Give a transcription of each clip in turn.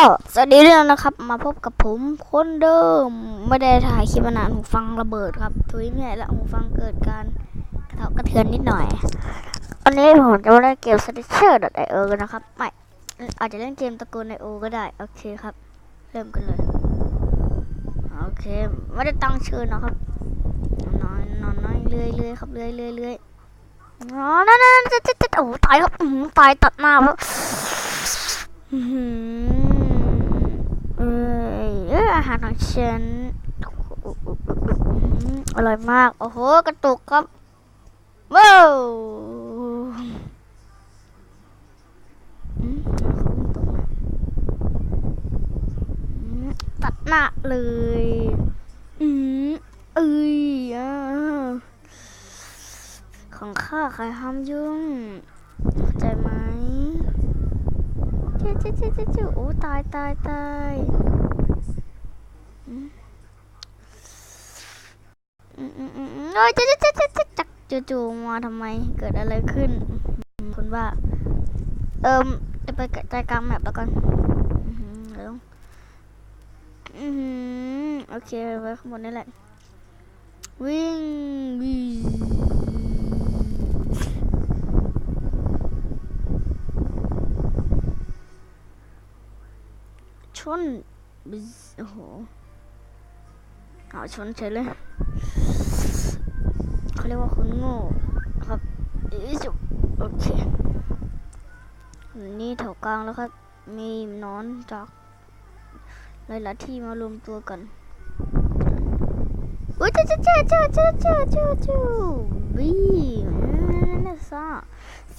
็สวัสดีเรื่องนะครับ มาพบกับผมคนเดิม ไม่ได้ถ่ายคลิปมานานหูฟังระเบิดครับทุยไม่ได้ละหูฟังเกิดการกระเทากระเทือนนิดหน่อยวันนี้ผมจะมาเล่นเกมสติเชอ s t i ไอเออร์นะครับ ไม่อาจจะเล่นเกมตะโกนไอโอก็ได้ โอเคครับ เริ่มกันเลย โอเค ไม่ได้ตั้งชื่อนะครับ นอนนอนนอนเรื่อยเรื่อยครับเรื่อยเรื่อยเรื่อยนอนนั่นนั่นจะจะจะโอ้ตายครับตายตัดหน้าครับ อาหารของฉันอร่อยมาก โอ้โห กระตุกครับ ว้าวตัดหน้าเลย อืมเอ้ยของข้าใครห้ามยุ่งใจไหมเจ๊เจ๊เจ๊เจ๊โอ้ตายตายตาย อ้ยจักจักจักจักจักจู่ๆมาทำไมเกิดอะไรขึ้นคุณว่า เอิมจะไปใจการแมปแล้วกันเร็วโอเคไว้ข้างบนนี่แหละ วิ่งวิ่งชนโอ้โหเอาชนเฉยเลย เขาเรียกว่าคนโง่ครับอีสุโอเคนี่แถวกลางแล้วครับมีนอนจอกหลายๆที่มารวมตัวกันอุ้ยเจ้าเจ้าเจ้าเจ้าเจ้าเจ้าเจ้าบีนั่นซ่า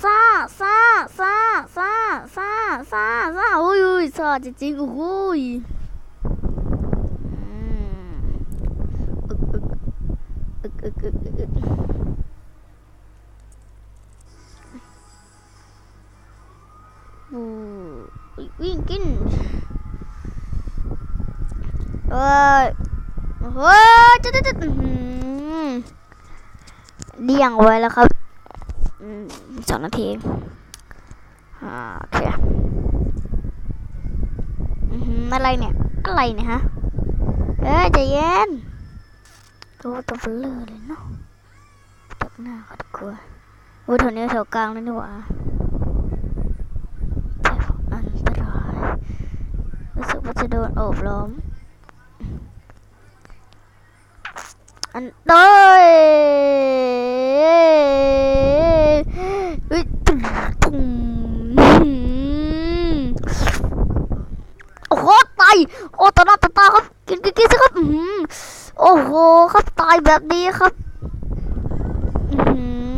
ซ่าซ่าซ่าซ่าซ่าซ่าซ่าโอ้ยโอ้ยซ่าจริงๆโอ้ย เอ้ยเฮ้ยจะดๆจะเดี่ยงไว้แล้วครับสองนาทีโอเคอะไรเนี่ย อะไรเนี่ยฮะเอ้ยใจเย็นรู้ตัวเบลอเลยเนาะตกหน้าก็กลัววุ้ถวนี้แถวกลางเลยดีกว่าอันตรายรู้สึกว่าจะโดนโอบล้อมันตายโอ้โหตายโอ้ตานาตาตาครับ กินกินกินสิครับโอ้โหครับตายแบบนี้ครับอื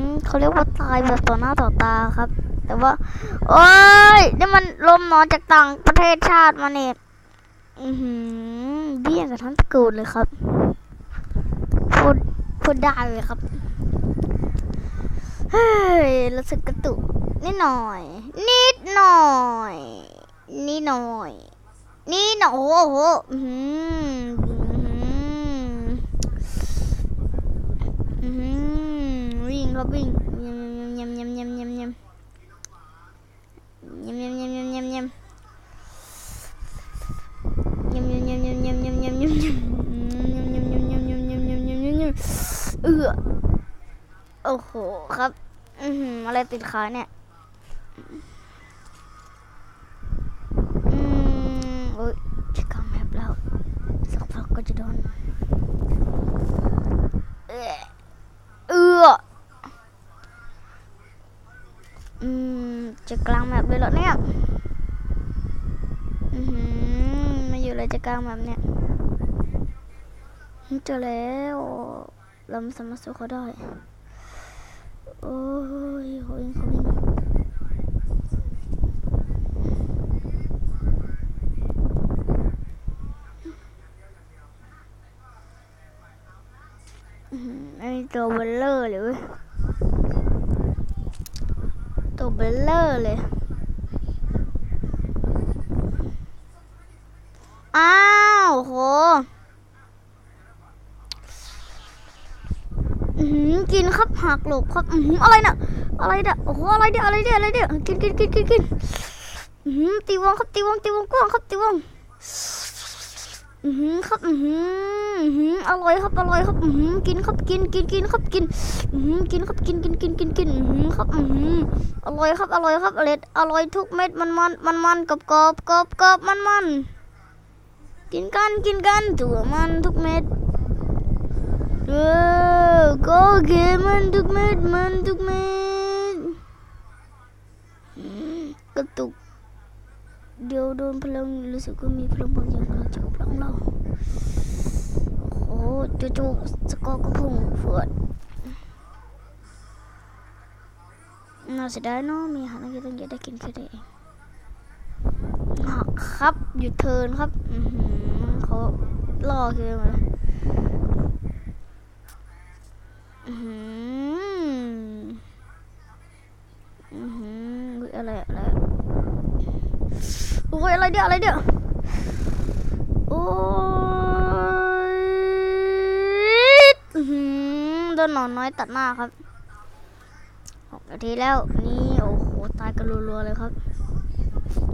มเขาเรียกว่าตายแบบต่อหน้าต่อตาครับ แต่ว่า โอ้ยนี่มันลมนอนจากต่างประเทศชาติมาเนี่ยอือหืเบี้ยกับท่านตกูลเลยครับ พูดพูดได้เลยครับ เฮ้ยรู้สึกกระตุกนิดหน่อย นิดหน่อย นิดหน่อย นี่หน่อยโอ้โหอืมอืมวิ่งครับวิ่งยัง โอ้โหครับ อือหือะไรติดขาเนี่ย อืมโอ้ยจะกำแมปแล้วสักพักก็จะโดน เออเอออืมจะกลางแมปเลยเหรอเนี่ย อือหือไมาอยู่เลยจะกลางแมปเนี่ยเจอแล้วเราไม่สมารถสู้เขาได้ โอ้ยเขาเองเขาเองอื้อหือไอ้ตัวเบลเลอร์เลยเว้ยตัวเบลเลอร์เลย อ้าวโห อือหือกิน ครับหักหลบครับอืออะไรน่ะอะไรเนี่ยโอ้โหอะไรเนี่ยอะไรเนี่ยอะไรเนี่ยกินกินกินกินกินอื้อตีวงครับตีวงตีวงกว้างครับตีวงอือครับอืออืออร่อยครับอร่อยครับอือกินครับกินกินกินครับกินอือกินครับกินกินกินกินกินอือครับอืออร่อยครับอร่อยครับอร่อยอร่อยทุกเม็ดมันมันมันมันกรอบกรอบกรอบกรอบมันมันกินกันกินกันตัวมันทุกเม็ด ก็เกมันทุกเม็ดมันทุกเม็ดกระตุก เดี๋ยวโดนพลังรู้สึกว่ามีพลังบางอย่างกำลังจะพลังเราโอ้โหจู่ๆสกอร์ก็พุ่งเฟือดน่าเสียดายเนาะมีอาหารอะไรตั้งเยอะได้กินแค่ได้เองหักครับหยุดเทินครับเขาล่อคือมา อือหืออือหืออุ๊ยอะไรอะไรโอ้ยอะไรเดี๋ยวอะไรเดี๋ยวโอ้ยอื้อหือโดนหนอนน้อยตัดหน้าครับหกนาทีแล้วนี่โอ้โหตายกันรัวๆเลยครับ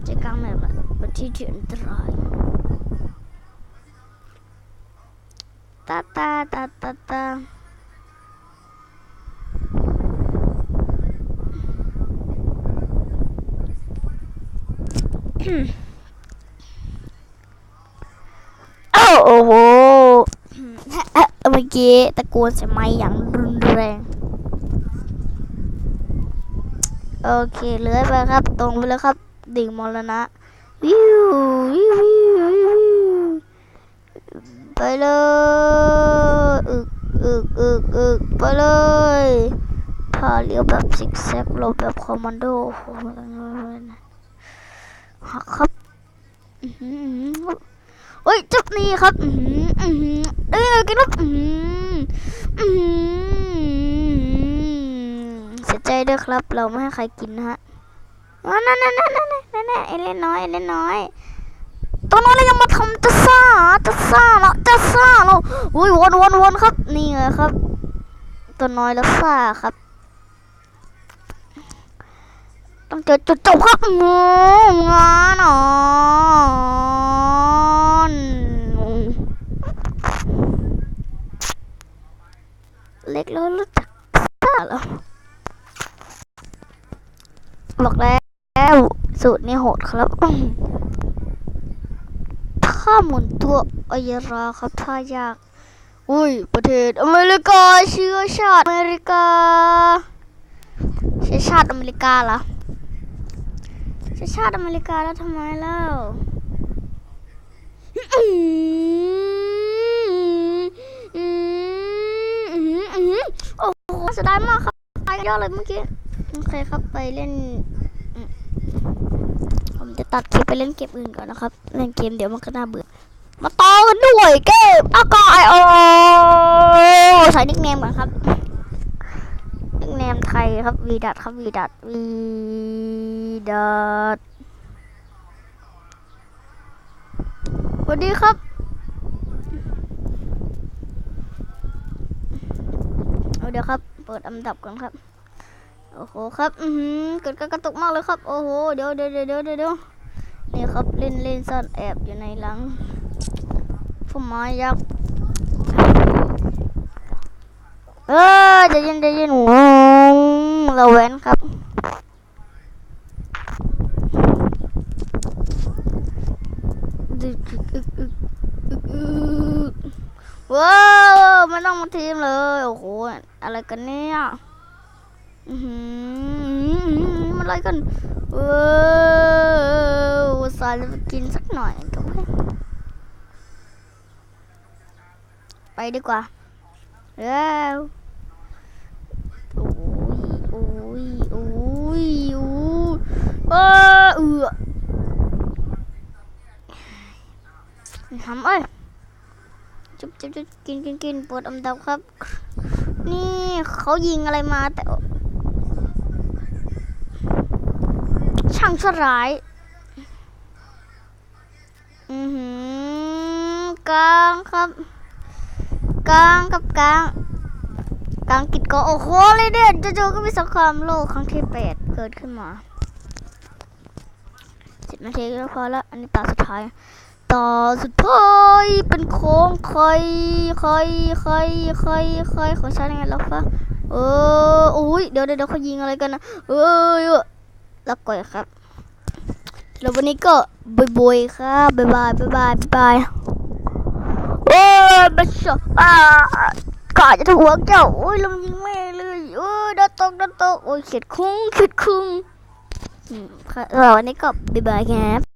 ใจกลางแมปอะเป็นที่ที่อันตรายตาตาตาตาตาอ้าว โอ้โหเมื่อกี้ตะโกนใส่ไม้อย่างรุนแรง โอเคเลื้อยไปครับ ตรงไปเลยครับ ดิ่งมรณะวิววิววิววิวไปเลยอึกอึกอึกอึกไปเลยพาเลี้ยวแบบซิกแซกหลบแบบคอมมานโดโอ้โห หักครับอื้อหืออื้อหือโอ้ยจุดนี้ครับอือหืออือเอ้ยกินครับอือหืออือเสียใจด้วยครับ เราไม่ให้ใครกินนะฮะอ๋อนั่นนั่นนั่นนั่นนั่นนั่นเอเล่นน้อยเอเล่นน้อยตัวน้อยเรายังมาทำจะซ่าจะซ่าแล้วจะซ่าเราอุ้ยวนวนวนครับ นี่ไงครับ ตัวน้อยแล้วซ่าครับ ต้องเจอจุดจบครับงูงานอนเล็กแล้วรู้จักซ่าหรอบอกแล้วสูตรนี้โหดครับถ้าหมุนตัวอายราครับถ้ายาก อุ้ย ประเทศอเมริกาเชื้อชาติอเมริกา เชื้อชาติอเมริกาเหรอ เชื้อชาติอเมริกาแล้วทำไมเล่าอื้อหืออื้อหืออื้อหือโอ้โหเสียดายมากครับตายเยอะเลยเมื่อกี้ โอเคครับไปเล่น ผมจะตัดคลิปไปเล่นเกมอื่นก่อนนะครับ เล่นเกมเดี๋ยวมันก็น่าเบื่อ มาต่อกันด้วยเกมอากายโอใส่นิกเนมก่อนครับ มไทยครับวีดัตครับวีดัตวีดัตสวัสดีครับ เอาเดี๋ยวครับ เปิดอันดับก่อนครับ โอ้โหครับ อือหือเกิดการกระตุกมากเลยครับ โอ้โห เดี๋ยวเดี๋ยวเดี๋ยวเดี๋ยวเดี๋ยวนี่ครับเล่นเล่นซ่อนแอบอยู่ในหลังพุ่มไม้ยักษ์เออจะยินจะยินงง เราแว้นครับ ว้าวไม่ต้องมาทีมเลย โอ้โห อะไรกันเนี่ยมันอะไรกันเอออุตส่าห์จะไปกินสักหน่อยก็ไม่ไปดีกว่าแล้วโอ้ยโอ้ยโอ้ยโอ้ย เออเออทำเอ้ยจุ๊บจุ๊บจุ๊บกินกินกินปวดอมดำครับ นี่เขายิงอะไรมาแต่ ช่างสลาย อือหือกลางครับกลางกับกลางกลางกิดก็โอ้โหเลยเด็ดจู่ๆก็มีสงครามโลกครั้งที่แปดเกิดขึ้นมา บนาทีก็พอละอันนี้ตาสุดท้าย ตาสุดท้ายเป็นของใครใครใครใครใครของฉันยังไงล่ะฟ้าเอออุ้ยเดี๋ยวเดี๋ยวเขายิงอะไรกันนะเออเออแล้วก่อยครับแล้ววันนี้ก็บายบายครับบายบายบายบายบายโอ้ยมาชอบอ่ากาจะถูกหัวเจ้าโอ้ยลมยิงไม่เลยโอ้ยดันตกดันตกโอ้ยเขียดคุ้งเขียดคุ้ง อืมค่ะแล้ววันนี้ก็บ๊ายบายครับ